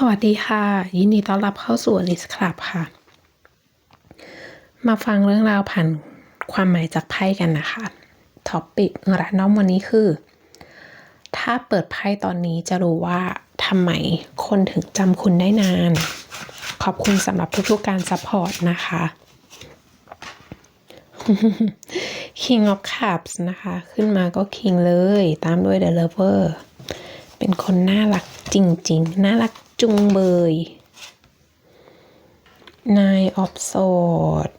สวัสดีค่ะ ยินดีต้อนรับเข้าสู่ Alice Club ค่ะ มาฟังเรื่องราวผ่านความหมายจากไพ่กันนะคะท็อปปิกรันดอมวันนี้คือ ถ้าเปิดไพ่ตอนนี้จะรู้ว่าทำไมคนถึงจำคุณได้นาน ขอบคุณสำหรับทุกๆการซัพพอร์ตนะคะ King of Cups นะคะ ขึ้นมาก็ King เลยตามด้วย The Lover เป็นคนน่ารักจริง ๆ น่ารัก จุงเบย Nine of Swords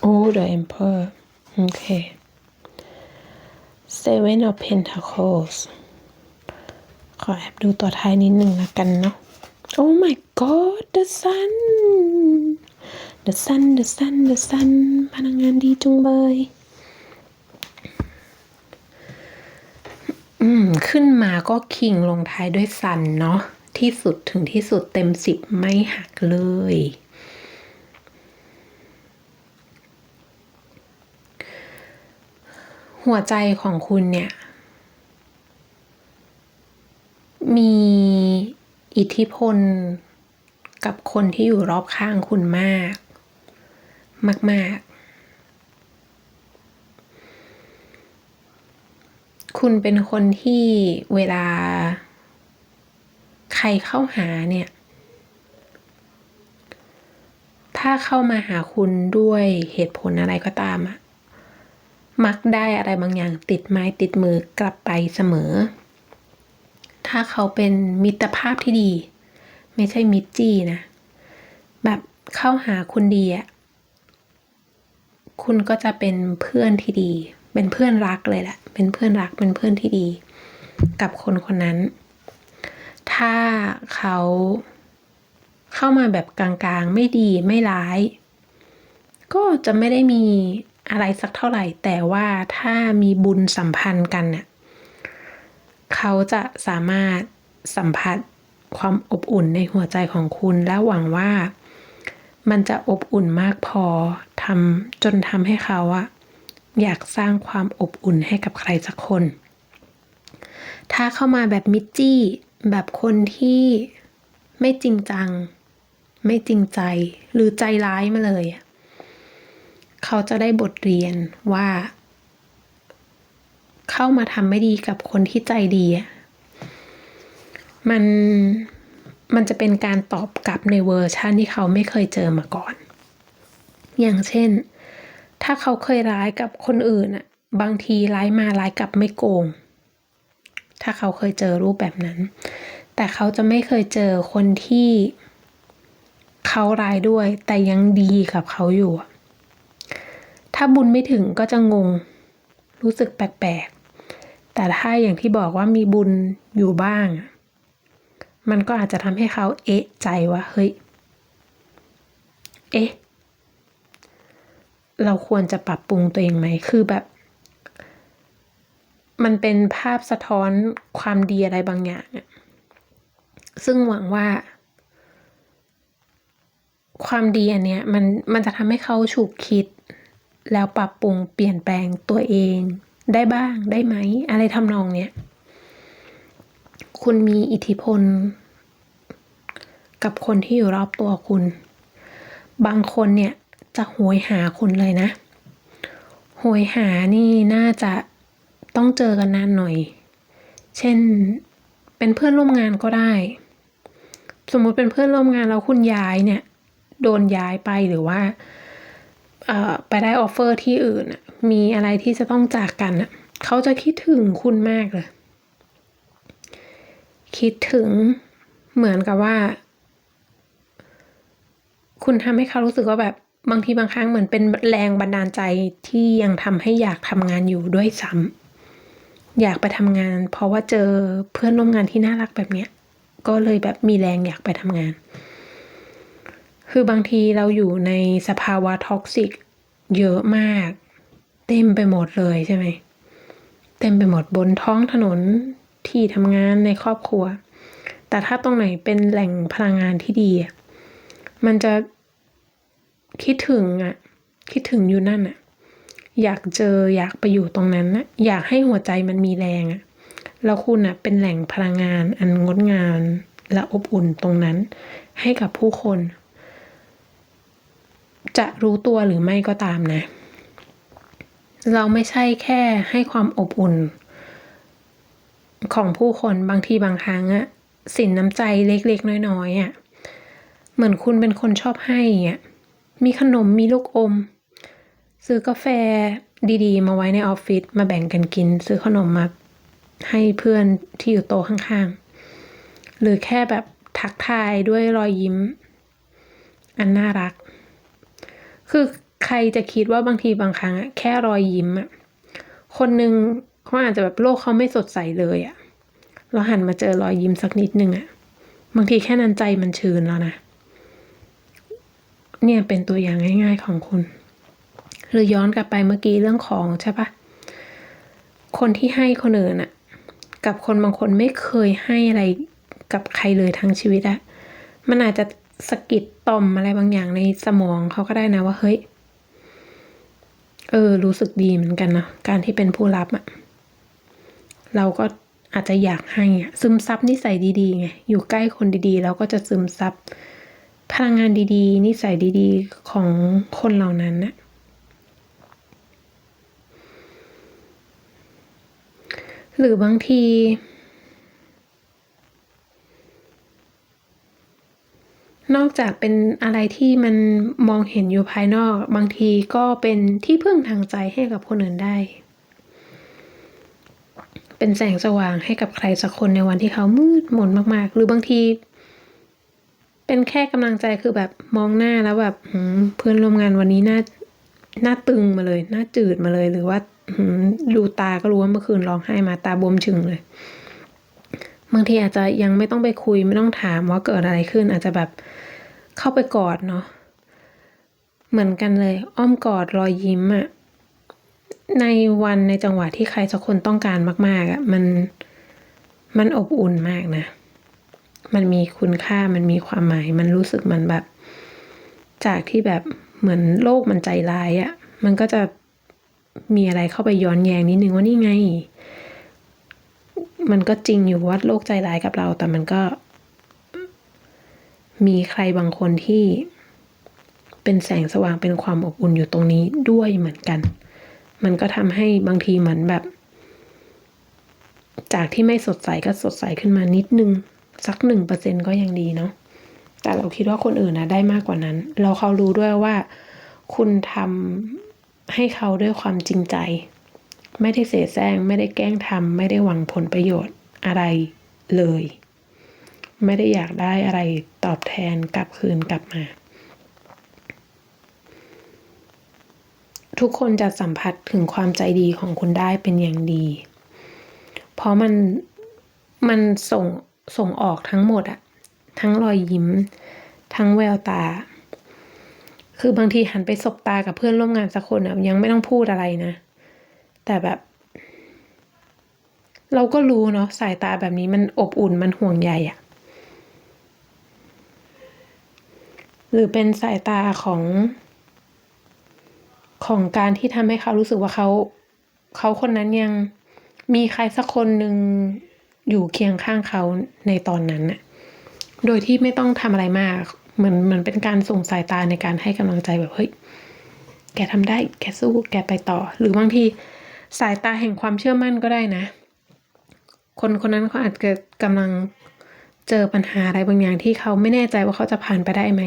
โอ้ The Emperor โอเค Seven of Pentacles ขอแอบดูตัวท้ายนิดหนึ่งละกันเนาะ Oh my god the sun the sun the sun the sun พลังงานดีจุงเบย อืม ขึ้นมาก็คิงลงท้ายด้วยซันเนาะที่สุดถึงที่สุดเต็มสิบไม่หักเลย หัวใจของคุณเนี่ย มีอิทธิพลกับคนที่อยู่รอบข้างคุณมาก มาก ๆ คุณเป็นคนที่เวลา ใครเข้าหาเนี่ย ถ้าเข้ามาหาคุณด้วยเหตุผลอะไรก็ตามอะมักได้อะไรบางอย่างติดไม้ติดมือกลับไปเสมอ ถ้าเขาเป็นมิตรภาพที่ดี ไม่ใช่มิตรจี้นะ แบบเข้าหาคุณดีอะคุณก็จะเป็นเพื่อนที่ดี เป็นเพื่อนรักเลยแหละ เป็นเพื่อนรักเป็นเพื่อนที่ดี กับคนคนนั้น ถ้าเขาเข้ามาแบบกลางๆ ไม่ดีไม่ร้าย ก็จะไม่ได้มีอะไรสักเท่าไหร่ แต่ว่าถ้ามีบุญสัมพันธ์กันเนี่ยเขาจะสามารถสัมผัสความอบอุ่นในหัวใจของคุณและหวังว่ามันจะอบอุ่นมากพอทำจนทำให้เขาอะ อยากสร้างความอบอุ่นให้กับใครสักคน ถ้าเข้ามาแบบมิจจี้แบบคนที่ไม่จริงจัง ไม่จริงใจหรือใจร้ายมาเลยเขาจะได้บทเรียนว่า เข้ามาทำไม่ดีกับคนที่ใจดีมันมันจะเป็นการตอบกลับในเวอร์ชันที่เขาไม่เคยเจอมาก่อน อย่างเช่น ถ้าเขาเคยร้ายกับคนอื่นอะบางทีร้ายมาร้ายกลับไม่โกง ถ้าเขาเคยเจอรูปแบบนั้น แต่เขาจะไม่เคยเจอคนที่เขาร้ายด้วย แต่ยังดีกับเขาอยู่ ถ้าบุญไม่ถึงก็จะงง รู้สึกแปลกๆ แต่ถ้าอย่างที่บอกว่ามีบุญอยู่บ้าง มันก็อาจจะทำให้เขาเอะใจว่าเฮ้ย เอ๊ะ เราควรจะปรับปรุงตัวเองไหม คือแบบ มันเป็นภาพสะท้อนความดีอะไรบางอย่างซึ่งหวังว่า ความดีอันเนี้ยมันมันจะทำให้เขาฉุกคิด แล้วปรับปรุงเปลี่ยนแปลงตัวเองได้บ้างได้ไหม อะไรทำนองเนี้ยคุณมีอิทธิพล กับคนที่อยู่รอบตัวคุณ บางคนเนี่ย จะโหยหาคุณเลยนะ โหยหานี่น่าจะต้องเจอกันนานหน่อย เช่นเป็นเพื่อนร่วมงานก็ได้ สมมุติเป็นเพื่อนร่วมงานแล้วคุณย้ายเนี่ย โดนย้ายไปหรือว่าไปได้ออฟเฟอร์ที่อื่น มีอะไรที่จะต้องจากกัน เขาจะคิดถึงคุณมากเลย คิดถึงเหมือนกับว่า คุณทำให้เขารู้สึกว่าแบบ บางทีบางครั้งเหมือนเป็นแรงบันดาลใจที่ยังทำให้อยากทำงานอยู่ด้วยซ้ำอยากไปทำงาน เพราะว่าเจอเพื่อนร่วมงานที่น่ารักแบบเนี้ย ก็เลยแบบมีแรงอยากไปทำงาน คือบางทีเราอยู่ในสภาวะท็อกซิกเยอะมาก เต็มไปหมดเลยใช่ไหมเต็มไปหมดบนท้องถนนที่ทำงานในครอบครัว แต่ถ้าตรงไหนเป็นแหล่งพลังงานที่ดี มันจะ คิดถึงอะคิดถึงอยู่นั่นอะอยากเจออยากไปอยู่ตรงนั้นนะอยากให้หัวใจมันมีแรงอะแล้วคุณอะเป็นแหล่งพลังงานอันงดงามและอบอุ่นตรงนั้น ให้กับผู้คน จะรู้ตัวหรือไม่ก็ตามนะ เราไม่ใช่แค่ให้ความอบอุ่น ของผู้คนบางทีบางครั้งอะสินน้ำใจเล็กๆ น้อยๆอะเหมือนคุณเป็นคนชอบให้อะ มีขนมมีลูกอม ซื้อกาแฟดีๆ มาไว้ในออฟฟิศมาแบ่งกันกิน ซื้อขนมมาให้เพื่อนที่อยู่โต๊ะข้างๆ หรือแค่แบบทักทายด้วยรอยยิ้ม อันน่ารัก คือใครจะคิดว่าบางทีบางครั้งอะแค่รอยยิ้มอะคนหนึ่งเขาอาจจะแบบโลกเขาไม่สดใสเลยอะเราหันมาเจอรอยยิ้มสักนิดนึงอะบางทีแค่นั้นใจมันชื้นแล้วนะ เนี่ยเป็นตัวอย่างง่ายๆของคุณ หรือย้อนกลับไปเมื่อกี้เรื่องของใช่ปะคนที่ให้คนอื่นอะกับคนบางคนไม่เคยให้อะไรกับใครเลยทั้งชีวิตอะมันอาจจะสะกิดต่อมอะไรบางอย่างในสมองเขาก็ได้นะว่าเฮ้ย เออ รู้สึกดีเหมือนกันนะการที่เป็นผู้รับอะเราก็อาจจะอยากให้อะซึมซับนิสัยดีๆไงอยู่ใกล้คนดีๆแล้วก็จะซึมซับ พลังงานดีๆ นิสัยดีๆ ของคนเหล่านั้นนะหรือบางที นอกจากเป็นอะไรที่มันมองเห็นอยู่ภายนอก บางทีก็เป็นที่พึ่งทางใจให้กับคนอื่นได้ เป็นแสงสว่างให้กับใครสักคนในวันที่เขามืดมนมาก ๆ หรือบางที เป็นแค่กำลังใจคือแบบมองหน้าแล้วแบบเพื่อนร่วมงานวันนี้หน้าหน้าตึงมาเลยหน้าจืดมาเลยหรือว่าดูตาก็รู้ว่าเมื่อคืนร้องไห้มาตาบวมชึงเลยบางทีอาจจะยังไม่ต้องไปคุยไม่ต้องถามว่าเกิดอะไรขึ้น อาจจะแบบเข้าไปกอดเนาะเหมือนกันเลย อ้อมกอดรอยยิ้มอะในวันในจังหวะที่ใครสักคนต้องการมาก ๆอะมันมันอบอุ่นมากนะ มันมีคุณค่ามันมีความหมาย มันรู้สึกมันแบบ จากที่แบบเหมือนโลกมันใจร้ายอะมันก็จะมีอะไรเข้าไปย้อนแย้งนิดนึงว่านี่ไง มันก็จริงอยู่ว่าโลกใจร้ายกับเรา แต่มันก็ มีใครบางคนที่เป็นแสงสว่างเป็นความอบอุ่นอยู่ตรงนี้ด้วยเหมือนกัน มันก็ทำให้บางทีเหมือนแบบ จากที่ไม่สดใสก็สดใสขึ้นมานิดนึง สักหนึ่งเปอร์เซ็นก็ยังดีเนาะแต่เราคิดว่าคนอื่นนะได้มากกว่านั้น เราเขารู้ด้วยว่า คุณทำให้เขาด้วยความจริงใจ ไม่ได้เสแสร้งไม่ได้แกล้งทำไม่ได้หวังผลประโยชน์อะไรเลย ไม่ได้อยากได้อะไรตอบแทนกลับคืนกลับมา ทุกคนจะสัมผัสถึงความใจดีของคุณได้เป็นอย่างดี เพราะมันมันส่ง ส่งออกทั้งหมดอะทั้งรอยยิ้ม ทั้งแววตา คือบางทีหันไปสบตากับเพื่อนร่วมงานสักคนอะยังไม่ต้องพูดอะไรนะ แต่แบบ เราก็รู้เนาะสายตาแบบนี้มันอบอุ่นมันห่วงใยอะหรือเป็นสายตาของ ของการที่ทำให้เขารู้สึกว่าเขา เขาคนนั้นยังมีใครสักคนหนึ่ง อยู่เคียงข้างเขาในตอนนั้นน่ะ โดยที่ไม่ต้องทำอะไรมากเหมือนเหมือนเป็นการส่งสายตาในการให้กำลังใจแบบเฮ้ยแกทำได้ แกสู้ แกไปต่อ หรือบางทีสายตาแห่งความเชื่อมั่นก็ได้นะ คนคนนั้นเขาอาจจะกำลังเจอปัญหาอะไรบางอย่างที่เขาไม่แน่ใจว่าเขาจะผ่านไปได้ไหม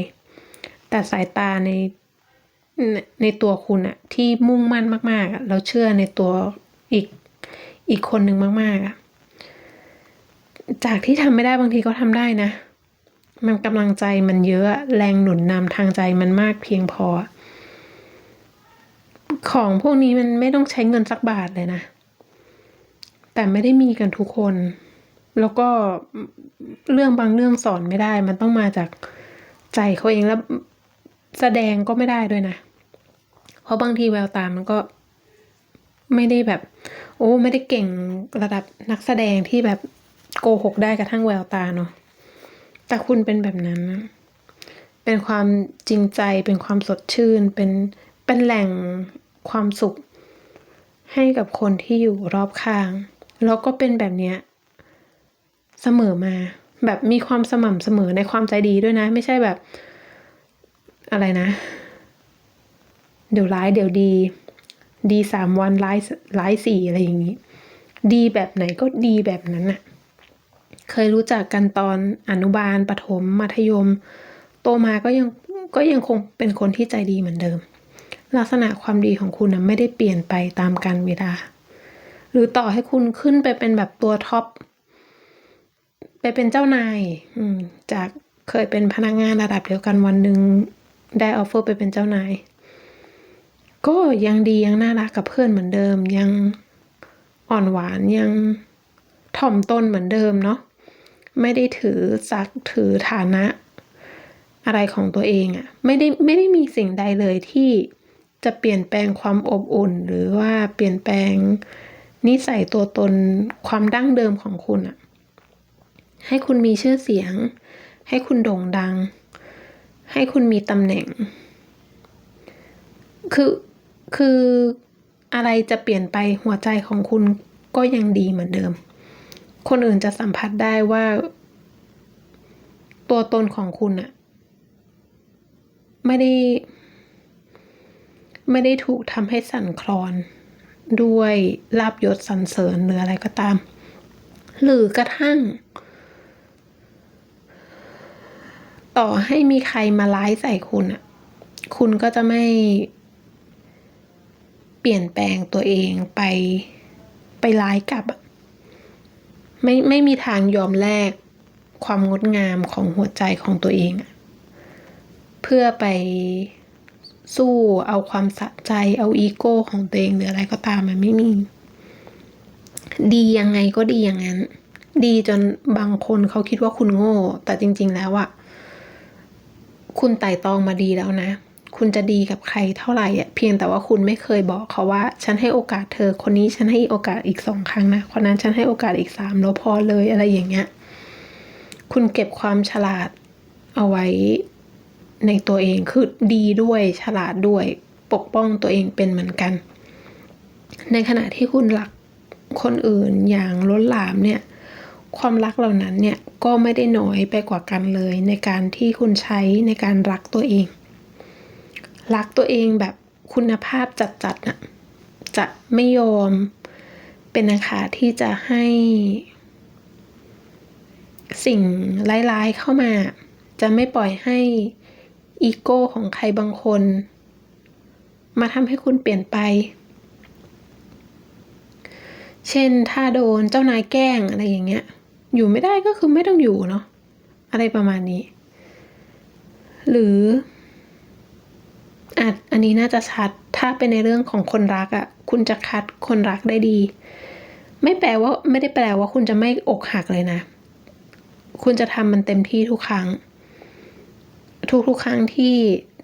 แต่สายตาในในตัวคุณอะที่มุ่งมั่นมากๆอะเราเชื่อในตัวอีกอีกคนหนึ่งมากๆอะ จากที่ทำไม่ได้บางทีก็ทำได้นะ มันกำลังใจมันเยอะแรงหนุนนำทางใจมันมากเพียงพอ ของพวกนี้มันไม่ต้องใช้เงินสักบาทเลยนะ แต่ไม่ได้มีกันทุกคน แล้วก็เรื่องบางเรื่องสอนไม่ได้ มันต้องมาจากใจเขาเองแล้วแสดงก็ไม่ได้ด้วยนะ เพราะบางทีแววตามันก็ไม่ได้แบบ โอ้ ไม่ได้เก่งระดับนักแสดงที่แบบ โกหกได้กระทั่งแววตาเนาะแต่คุณเป็นแบบนั้นนะเป็นความจริงใจเป็นความสดชื่น เป็นเป็นแหล่งความสุข ให้กับคนที่อยู่รอบข้าง แล้วก็เป็นแบบเนี้ยเสมอมา แบบมีความสม่ำเสมอในความใจดีด้วยนะ ไม่ใช่แบบ อะไรนะ เดี๋ยวร้ายเดี๋ยวดี ดีสามวันร้ายร้ายสี่อะไรอย่างนี้ ดีแบบไหนก็ดีแบบนั้นน่ะ เคยรู้จักกันตอนอนุบาล ประถม มัธยม โตมาก็ยังก็ยังคงเป็นคนที่ใจดีเหมือนเดิม ลักษณะความดีของคุณนะไม่ได้เปลี่ยนไปตามกาลเวลา หรือต่อให้คุณขึ้นไปเป็นแบบตัวท็อป ไปเป็นเจ้านายจากเคยเป็นพนักงานระดับเดียวกันวันหนึ่งได้ออฟเฟอร์ไปเป็นเจ้านาย ก็ยังดียังน่ารักกับเพื่อนเหมือนเดิมยังอ่อนหวานยังถ่อมตนเหมือนเดิมเนาะ ไม่ได้ถือสักถือฐานะ อะไรของตัวเองอะ่ะไม่ได้ไม่ได้มีสิ่งใดเลยที่จะเปลี่ยนแปลงความอบอุ่น หรือว่าเปลี่ยนแปลงนิสัยตัวตนความดั้งเดิมของคุณอะ่ะให้คุณมีชื่อเสียง ให้คุณโด่งดัง ให้คุณมีตำแหน่ง คือคืออะไรจะเปลี่ยนไปหัวใจของคุณก็ยังดีเหมือนเดิม คนอื่นจะสัมผัสได้ว่า ตัวตนของคุณอะไม่ได้ ไม่ได้ถูกทำให้สั่นคลอน ด้วยลาบยศสรรเสริญหรืออะไรก็ตาม หรือกระทั่ง ต่อให้มีใครมาร้ายใส่คุณอะคุณก็จะไม่เปลี่ยนแปลงตัวเองไปไปร้ายกลับอะ ไม่ไม่มีทางยอมแลกความงดงามของหัวใจของตัวเอง เพื่อไปสู้เอาความสะใจเอาอีโก้ของตัวเองหรืออะไรก็ตามมันไม่มี ดียังไงก็ดีอย่างนั้น ดีจนบางคนเขาคิดว่าคุณโง่ แต่จริง ๆ แล้วอะคุณไต่ตองมาดีแล้วนะ คุณจะดีกับใครเท่าไหร่อะเพียงแต่ว่าคุณไม่เคยบอกเขาว่า ฉันให้โอกาสเธอ คนนี้ฉันให้โอกาสอีกสองครั้งนะคนนั้นฉันให้โอกาสอีกสามแล้วพอเลยอะไรอย่างเงี้ย คุณเก็บความฉลาดเอาไว้ในตัวเองคือดีด้วยฉลาดด้วยปกป้องตัวเองเป็นเหมือนกัน ในขณะที่คุณรักคนอื่นอย่างล้นหลามเนี่ย ความรักเหล่านั้นเนี่ยก็ไม่ได้น้อยไปกว่ากันเลย ในการที่คุณใช้ในการรักตัวเอง รักตัวเองแบบคุณภาพจัดๆน่ะจะไม่ยอมเป็นนะคะที่จะให้สิ่งร้ายๆเข้ามา จะไม่ปล่อยให้อีโก้ของใครบางคน มาทำให้คุณเปลี่ยนไป เช่นถ้าโดนเจ้านายแกล้งอะไรอย่างเงี้ย อยู่ไม่ได้ก็คือไม่ต้องอยู่เนาะอะไรประมาณนี้ หรือ อะอันนี้น่าจะชัด ถ้าเป็นในเรื่องของคนรักอะ่ะ คุณจะคัดคนรักได้ดี ไม่แปลว่าไม่ได้แปลว่าคุณจะไม่อกหักเลยนะ คุณจะทำมันเต็มที่ทุกครั้ง ทุกๆครั้งที่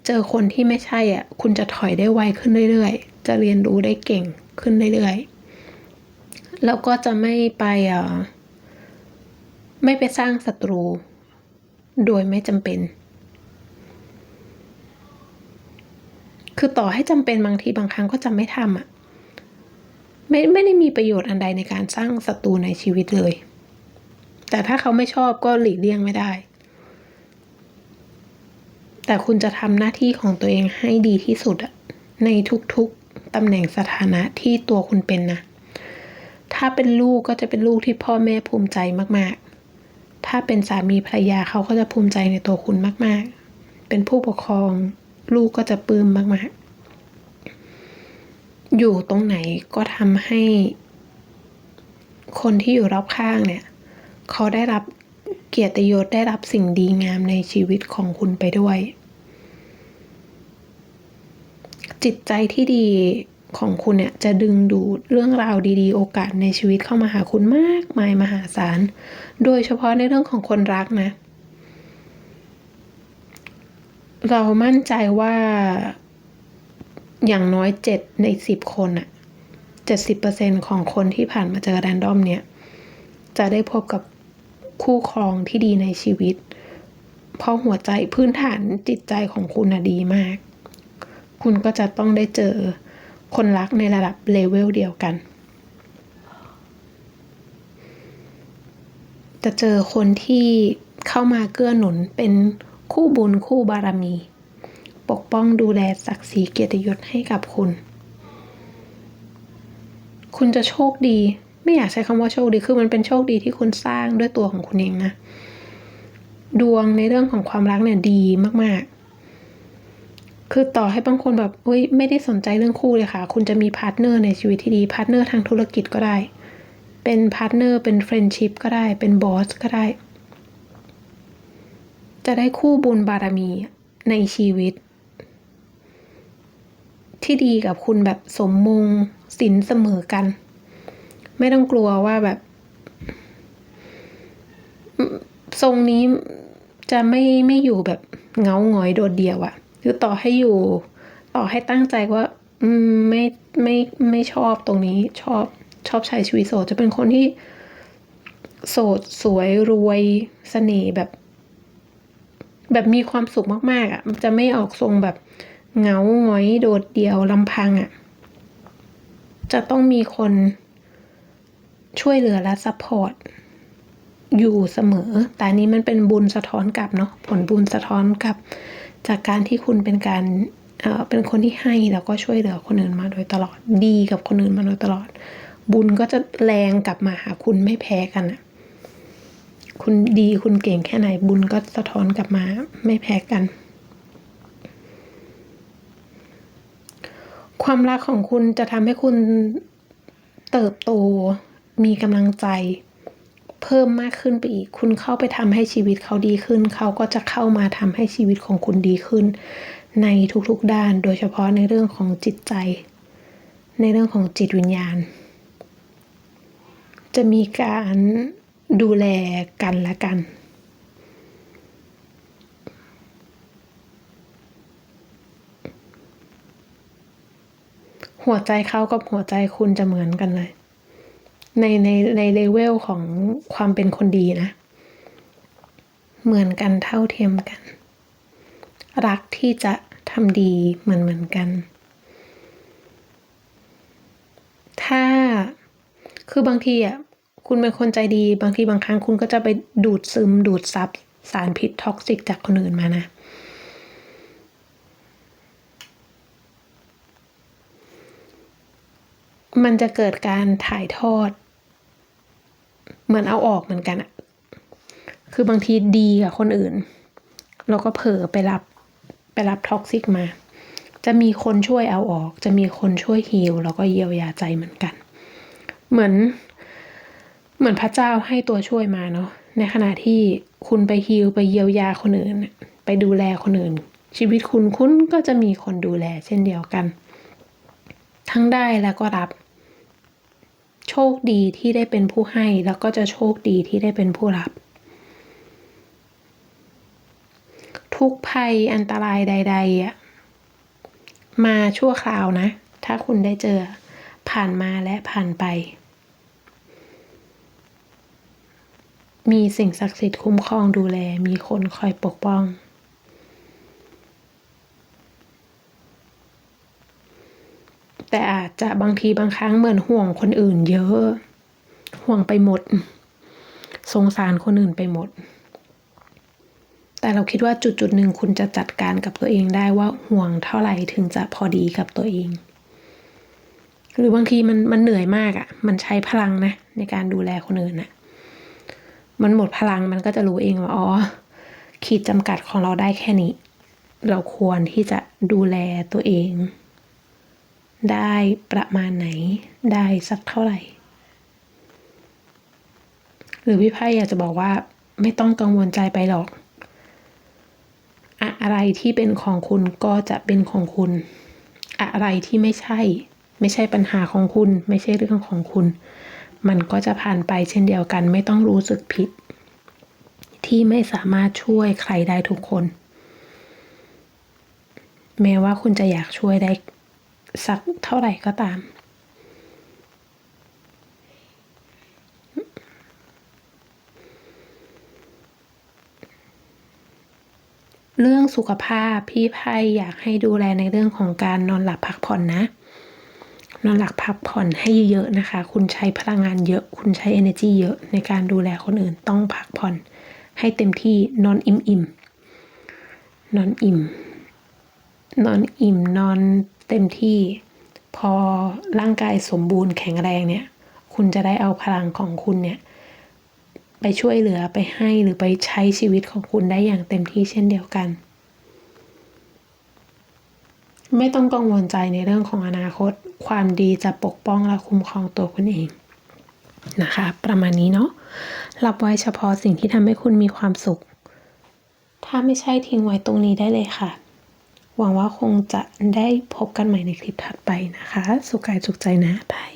เจอคนที่ไม่ใช่อะ คุณจะถอยได้ไวขึ้นเรื่อยๆ จะเรียนรู้ได้เก่งขึ้นเรื่อยๆ แล้วก็จะไม่ไปอะไม่ไปสร้างศัตรู โดยไม่จำเป็น คือต่อให้จำเป็นบางทีบางครั้งก็จะไม่ทำอะไม่ไม่ได้มีประโยชน์อันใดในการสร้างศัตรูในชีวิตเลย แต่ถ้าเขาไม่ชอบก็หลีกเลี่ยงไม่ได้ แต่คุณจะทำหน้าที่ของตัวเองให้ดีที่สุดอะในทุกๆตำแหน่งสถานะที่ตัวคุณเป็นนะ ถ้าเป็นลูกก็จะเป็นลูกที่พ่อแม่ภูมิใจมากๆ ถ้าเป็นสามีภรรยาเขาก็จะภูมิใจในตัวคุณมากๆ เป็นผู้ปกครอง ลูกก็จะปลื้มมากๆ อยู่ตรงไหนก็ทำให้ คนที่อยู่รอบข้างเนี่ย เขาได้รับเกียรติยศได้รับสิ่งดีงามในชีวิตของคุณไปด้วย จิตใจที่ดีของคุณเนี่ยจะดึงดูดเรื่องราวดีๆ โอกาสในชีวิตเข้ามาหาคุณมากมายมหาศาล โดยเฉพาะในเรื่องของคนรักนะ เรามั่นใจว่าอย่างน้อยเจ็ดในสิบคนอะเจ็ดสิบเปอร์เซ็นของคนที่ผ่านมาเจอแรนดอมเนี่ย จะได้พบกับคู่ครองที่ดีในชีวิต เพราะหัวใจพื้นฐานจิตใจของคุณนะดีมาก คุณก็จะต้องได้เจอคนรักในระดับเลเวลเดียวกัน จะเจอคนที่เข้ามาเกื้อหนุนเป็น คู่บุญคู่บารมี ปกป้องดูแลศักดิ์ศรีเกียรติยศให้กับคุณ คุณจะโชคดี ไม่อยากใช้คำว่าโชคดีคือมันเป็นโชคดีที่คุณสร้างด้วยตัวของคุณเองนะ ดวงในเรื่องของความรักเนี่ยดีมากๆ คือต่อให้บางคนแบบเฮ้ยไม่ได้สนใจเรื่องคู่เลยค่ะ คุณจะมีพาร์ทเนอร์ในชีวิตที่ดีพาร์ทเนอร์ทางธุรกิจก็ได้ เป็นพาร์ทเนอร์เป็นเฟรนด์ชิพก็ได้เป็นบอสก็ได้ จะได้คู่บุญบารมีในชีวิต ที่ดีกับคุณแบบสมมงสินเสมอกัน ไม่ต้องกลัวว่าแบบ ทรงนี้จะไม่ไม่อยู่แบบเงาหงอยโดดเดี่ยวอะคือต่อให้อยู่ ต่อให้ตั้งใจว่า อืมไม่ไม่ไม่ชอบตรงนี้ชอบชอบใช้ชีวิตโสดจะเป็นคนที่โสดสวยรวยเสน่ห์แบบ แบบมีความสุขมากๆอะ่ะ มันจะไม่ออกทรงแบบเหงาหงอยโดดเดี่ยวลำพังอะ่ะ จะต้องมีคนช่วยเหลือและซัพพอร์ตอยู่เสมอ แต่นี้มันเป็นบุญสะท้อนกลับเนาะ ผลบุญสะท้อนกลับ จากการที่คุณเป็นการเอ่อเป็นคนที่ให้แล้วก็ช่วยเหลือคนอื่นมาโดยตลอด ดีกับคนอื่นมาโดยตลอด บุญก็จะแรงกลับมาหาคุณไม่แพ้กันอะ คุณดีคุณเก่งแค่ไหนบุญก็สะท้อนกลับมาไม่แพ้กัน ความรักของคุณจะทำให้คุณเติบโตมีกำลังใจ เพิ่มมากขึ้นไปอีก คุณเข้าไปทำให้ชีวิตเขาดีขึ้น เขาก็จะเข้ามาทำให้ชีวิตของคุณดีขึ้น ในทุกๆด้าน โดยเฉพาะในเรื่องของจิตใจ ในเรื่องของจิตวิญญาณ จะมีการ ดูแลกันและกัน หัวใจเขากับหัวใจคุณจะเหมือนกันเลย ในในในเลเวลของความเป็นคนดีนะ เหมือนกันเท่าเทียมกัน รักที่จะทำดีเหมือนเหมือนกัน ถ้าคือบางทีอะ คุณเป็นคนใจดีบางทีบางครั้งคุณก็จะไปดูดซึมดูดซับสารพิษท็อกซิกจากคนอื่นมานะมันจะเกิดการถ่ายทอด เหมือนเอาออกเหมือนกันอะคือบางทีดีกับคนอื่น เราก็เผลอไปรับไปรับท็อกซิกมา จะมีคนช่วยเอาออก จะมีคนช่วยฮีลแล้วก็เยียวยาใจเหมือนกัน เหมือน เหมือนพระเจ้าให้ตัวช่วยมาเนาะในขณะที่คุณไปฮีลไปเยียวยาคนอื่น ไปดูแลคนอื่น ชีวิตคุณคุณก็จะมีคนดูแลเช่นเดียวกัน ทั้งได้แล้วก็รับ โชคดีที่ได้เป็นผู้ให้แล้วก็จะโชคดีที่ได้เป็นผู้รับ ทุกภัยอันตรายใดๆอะมาชั่วคราวนะ ถ้าคุณได้เจอผ่านมาและผ่านไป มีสิ่งศักดิ์สิทธิ์คุ้มครองดูแล มีคนคอยปกป้อง แต่อาจจะบางทีบางครั้งเหมือนห่วงคนอื่นเยอะ ห่วงไปหมด สงสารคนอื่นไปหมด แต่เราคิดว่าจุดจุดหนึ่งคุณจะจัดการกับตัวเองได้ว่าห่วงเท่าไหร่ถึงจะพอดีกับตัวเอง หรือบางทีมันมันเหนื่อยมากอะ่ะ มันใช้พลังนะในการดูแลคนอื่นน่ะ มันหมดพลังมันก็จะรู้เองว่าอ๋อขีดจำกัดของเราได้แค่นี้ เราควรที่จะดูแลตัวเอง ได้ประมาณไหนได้สักเท่าไหร่ หรือพี่ไพ่อยากจะบอกว่าไม่ต้องกังวลใจไปหรอก อะไรที่เป็นของคุณก็จะเป็นของคุณ อะไรที่ไม่ใช่ ไม่ใช่ปัญหาของคุณ ไม่ใช่เรื่องของคุณ มันก็จะผ่านไปเช่นเดียวกัน ไม่ต้องรู้สึกผิด ที่ไม่สามารถช่วยใครได้ทุกคน แม้ว่าคุณจะอยากช่วยได้สักเท่าไหร่ก็ตาม เรื่องสุขภาพพี่ไพ่อยากให้ดูแลในเรื่องของการนอนหลับพักผ่อนนะ นอนหลับพักผ่อนให้เยอะๆนะคะ คุณใช้พลังงานเยอะ คุณใช้ energy เยอะในการดูแลคนอื่นต้องพักผ่อน ให้เต็มที่นอนอิ่มอิ่มๆนอนอิ่ม นอนอิ่มนอนเต็มที่ พอร่างกายสมบูรณ์แข็งแรงเนี่ย คุณจะได้เอาพลังของคุณเนี่ย ไปช่วยเหลือไปให้หรือไปใช้ชีวิตของคุณได้อย่างเต็มที่เช่นเดียวกัน ไม่ต้องกังวลใจในเรื่องของอนาคต ความดีจะปกป้องและคุ้มครองตัวคุณเองนะคะ ประมาณนี้เนาะรับไว้เฉพาะสิ่งที่ทำให้คุณมีความสุข ถ้าไม่ใช่ทิ้งไว้ตรงนี้ได้เลยค่ะ หวังว่าคงจะได้พบกันใหม่ในคลิปถัดไปนะคะ สุขกายสุขใจนะบาย